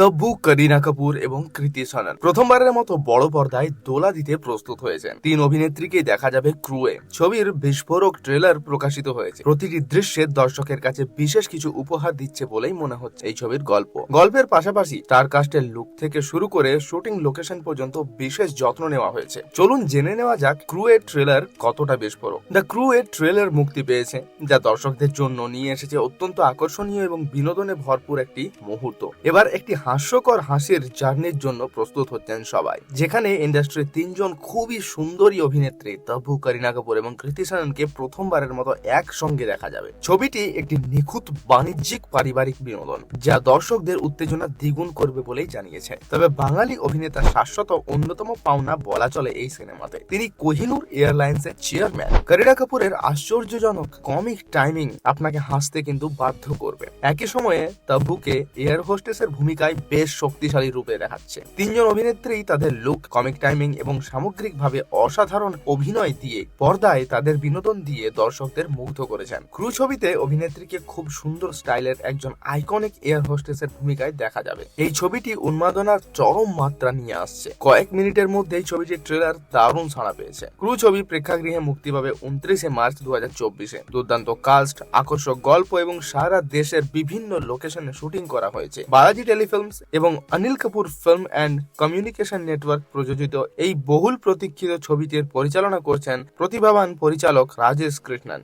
তব্বু করিনা কাপুর এবং কৃতি সানন প্রথমবারের মতো বড় পর্দায় দোলা দিতে প্রস্তুত হয়েছেন। তিন অভিনেত্রীকে দেখা যাবে ক্রুয়ে। ছবির বিস্ফোরক ট্রেলার প্রকাশিত হয়েছে। প্রতিটি দৃশ্যে দর্শকের কাছে বিশেষ কিছু উপহার দিচ্ছে বলেই মনে হচ্ছে এই ছবির গল্প। গল্পের পাশাপাশি তার কাস্টের লুক থেকে শুরু করে শুটিং লোকেশন পর্যন্ত বিশেষ যত্ন নেওয়া হয়েছে। চলুন জেনে নেওয়া যাক ক্রুয়ের ট্রেলার কতটা বিস্ফোরক। দ্য ক্রুয়ের ট্রেলার মুক্তি পেয়েছে, যা দর্শকদের জন্য নিয়ে এসেছে অত্যন্ত আকর্ষণীয় এবং বিনোদনে ভরপুর একটি মুহূর্ত। এবার একটি হাস্যকর হাসির জার্নির জন্য প্রস্তুত হচ্ছেন সবাই। যেখানে ইন্ডাস্ট্রির তিনজন খুবই সুন্দরী অভিনেত্রী তবু, করিনা কাপুর এবং কৃতি সাননকে প্রথমবারের মতো একসঙ্গে দেখা যাবে। ছবিটি একটি নিখুঁত বাণিজ্যিক পারিবারিক বিনোদন, যা দর্শকদের উত্তেজনা দ্বিগুণ করবে বলেই জানিয়েছে। তবে বাঙালি অভিনেতা শাশ্বত অন্যতম পাওনা বলা চলে এই সিনেমাতে। তিনি কোহিনুর এয়ারলাইন্সের চেয়ারম্যান। করিনা কাপুরের আশ্চর্যজনক কমিক টাইমিং আপনাকে হাসতে কিন্তু বাধ্য করবে। একই সময়ে তাবুকে এয়ার হোস্টেসের ভূমিকায় বেশ শক্তিশালী রূপে দেখাচ্ছে। তিনজন অভিনেত্রী তাদের লুক কমিক টাইমিং এবং সামগ্রিকভাবে অসাধারণ অভিনয় দিয়ে পর্দায় তাদের বিনোদন দিয়ে দর্শকদের মুগ্ধ করেছেন। ক্রু ছবিতে অভিনেত্রীকে খুব সুন্দর স্টাইলের একজন আইকনিক এয়ার হোস্টেসের ভূমিকায় দেখা যাবে। এই ছবিটি উন্মাদনার চরম মাত্রা নিয়ে আসছে। কয়েক মিনিটের মধ্যেই ছবিটির ট্রেলার দারুণ ছাড়া পেয়েছে। ক্রু ছবি প্রেক্ষাগৃহে মুক্তি পাবে উনত্রিশে মার্চ দু হাজার চব্বিশে। দুর্দান্ত কাস্ট আকর্ষক গল্প এবং সারা দেশের বিভিন্ন লোকেশনে শুটিং করা হয়েছে। বালাজি টেলিফিল্মস এবং Anil Kapoor film and communication network প্রযোজিত এই বহুল প্রতীক্ষিত ছবিটির পরিচালনা করছেন প্রতিভাবান পরিচালক রাজেশ কৃষ্ণন।